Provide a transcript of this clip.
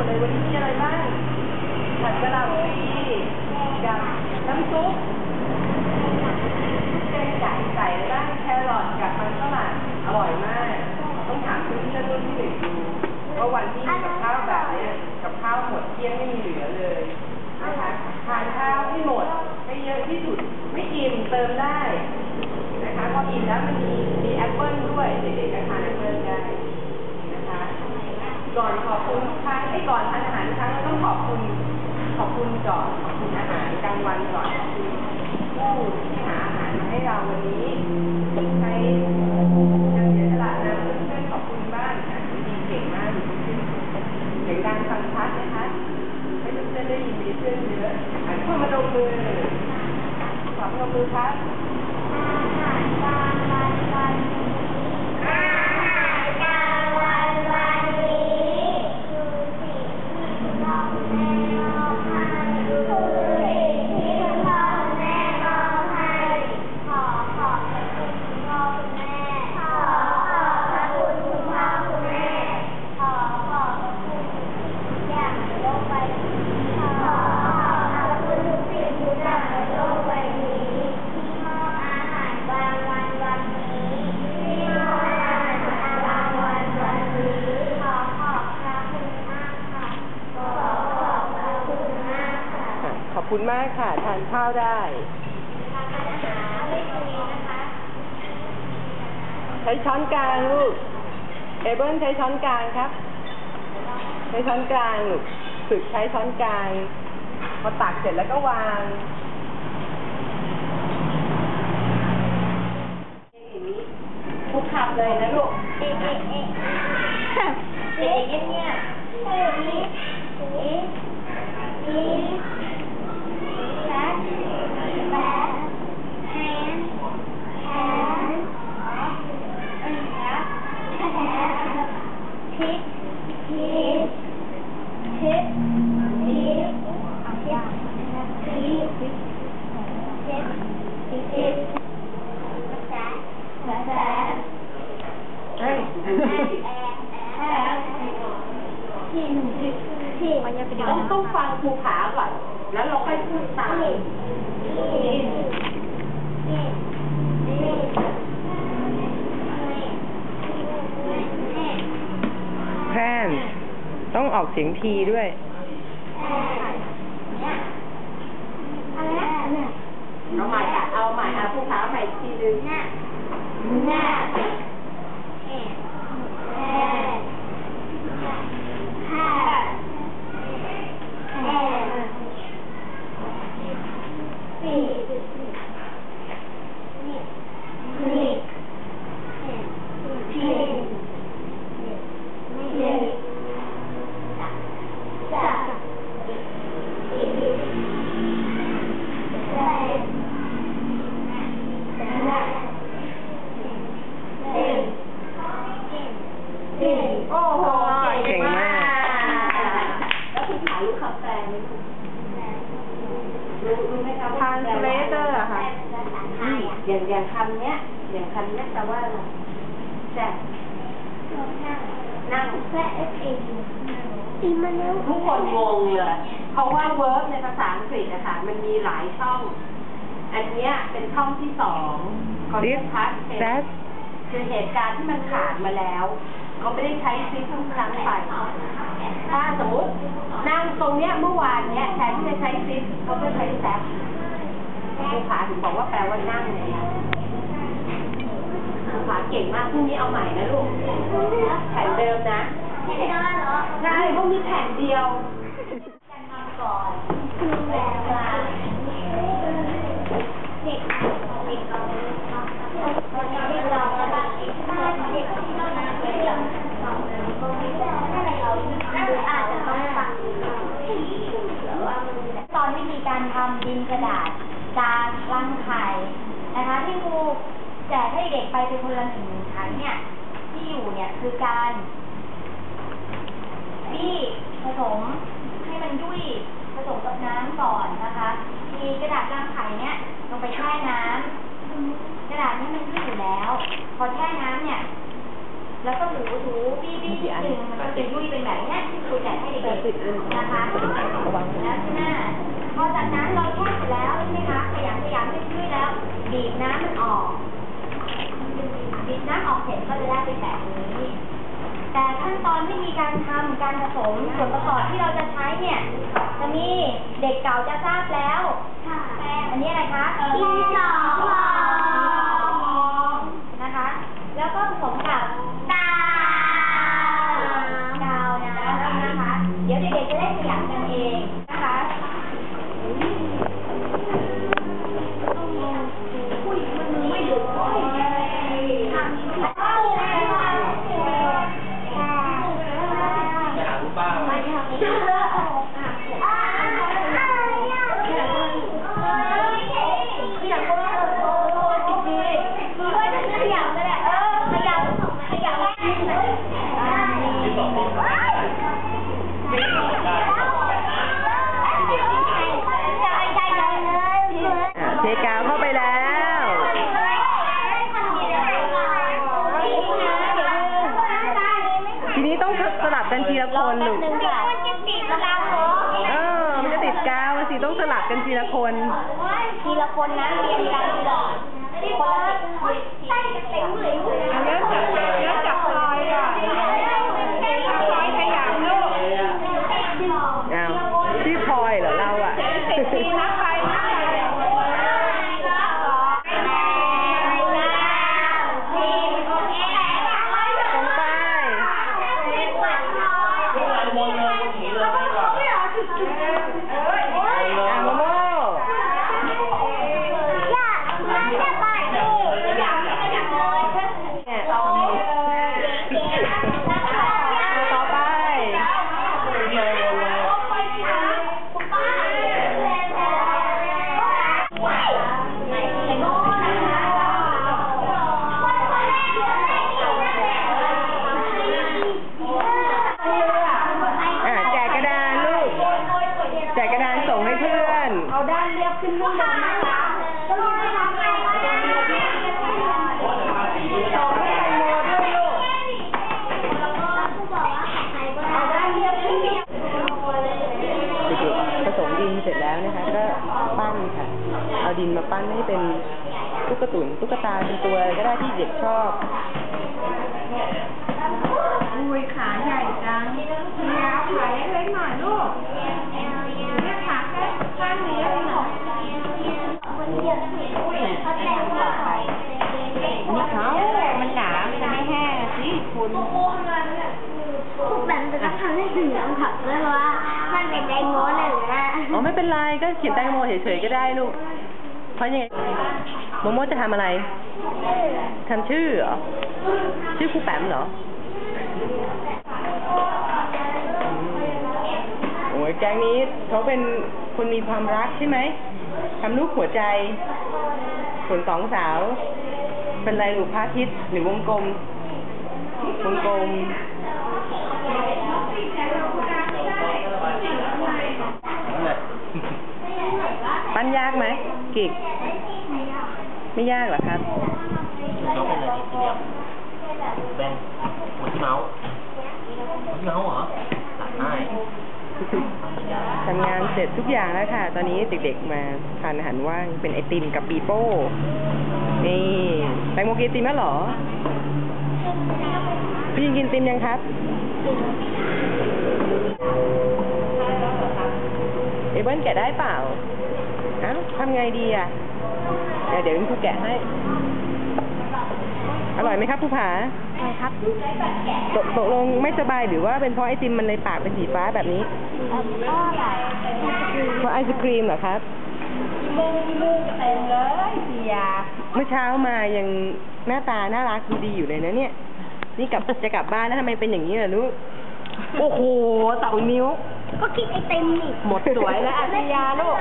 whatever คุณมากค่ะ ทานข้าวได้ใช้ช้อนกลางลูกเอเบิลใช้ช้อนกลางครับ ใช้ช้อนกลางลูกฝึกใช้ช้อนกลางพอตักเสร็จแล้วก็วางอย่าง ต้องต้องฟังครูขาก่อน แล้วเราค่อยพูดตามแพร่นต้องออกเสียงทีด้วยเอาใหม่อะเอาใหม่อะครูขาใหม่อีกทีนึง Sim. แปลว่าอะไรแซ่บนั่งอีมันเร็วทุกคนงงเลย เพราะว่า verb ในภาษาอังกฤษอะคะมันมีหลายช่อง อันเนี้ยเป็นช่องที่สอง This past tense that คือเหตุการณ์ที่มันผ่านมาแล้วเขาไม่ได้ใช้ซิทุกครั้งไป ถ้าสมมตินั่งตรงเนี้ยเมื่อวานเนี้ยแทนที่จะใช้ซิเขาก็ใช้แซฟครูขาถึงบอกว่าแปลว่านั่งเนี่ย ครูขาเก่งมากพรุ่งนี้เอาใหม่นะลูกแผ่นเดิมนะไม่ได้เหรอใช่พวกมีแผ่นเดียวกันมาก่อนคือแบบว่ ไปเป็นคนละหนึ่งชั้นเนี่ย ที่อยู่เนี่ยคือการที่ผสมให้มันยุ้ยผสมกับน้ำก่อนนะคะ มีกระดาษรางไข่เนี่ยลงไปแช่น้ำกระดาษนี่มันยุ้ยอยู่แล้ว พอแช่น้ำเนี่ย แล้วก็ถูถูบี้บี้หนึ่งมันก็จะยุ้ยเป็นแบบเนี้ยที่ครูแจกให้เด็กๆนะคะแล้วที่หน้าพอจากนั้นเราแช่เสร็จแล้วใช่ไหมคะขยำขยำยุ่ยๆแล้ว บีบน้ำมันออก บีบน้ำออกเสร็จก็จะได้เป็นแบบนี้ แต่ขั้นตอนวิธีการทำการผสมส่วนประกอบที่เราจะใช้เนี่ย จะมีเด็กเก่าจะทราบแล้ว อันนี้อะไรคะดินสอ ต้องสลับกันทีละคนลูกเออ มันจะติดกาวสิต้องสลับกันทีละคน ทีละคนนะเรียนกันทีละ เหลืองค่ะเพราะว่ามันเป็นไดโมหนึ่งนะอ๋อไม่เป็นไรก็เขียนแตงโมเฉยๆก็ได้ลูก เพราะยังไงโมโมจะทำอะไรทำชื่อเหรอชื่อครูแปมเหรอ โอ้ยแก๊งนี้เขาเป็นคนมีความรักใช่ไหมทำรูปหัวใจ ส่วนสองสาว เป็นอะไรลูกพระอาทิตย์หรือวงกลม วงกลม นั่นแหละ ปั้นยากไหมกิกไม่ยากเหรอครับเขาเป็นอะไรที่เดียวแบนหัวที่เมาส์หัวที่เมาส์เหรอตัดให้ทำงานเสร็จทุกอย่างแล้วค่ะ ตอนนี้เด็กๆมาทานอาหารว่างเป็นไอติมกับปีโป้ นี่แตงโมกินไอติมแล้วเหรอ พี่ยิงกินไอติมยังครับ เอเบิ้ลแกะได้เปล่าเอ้า ทำไงดีอะ เดี๋ยวเดี๋ยวคุณครูแกะให้ อร่อยไหมครับผู้ผาอะไรครับตกตกลงไม่สบายหรือว่าเป็นเพราะไอติมมันเลยปากเป็นสีฟ้าแบบนี้เอ่อก็แบบเพราะไอศครีมเหรอครับมุงมุงเต็มเลยเสียเมื่อเช้ามายังหน้าตาน่ารักดูดีอยู่เลยนะเนี่ย นี่กลับจะกลับบ้านแล้วทำไมเป็นอย่างนี้ล่ะลูกโอ้โหเต่านิ้ว ก็กินไอติมนี่หมดสวยแล้วอาชญาลูก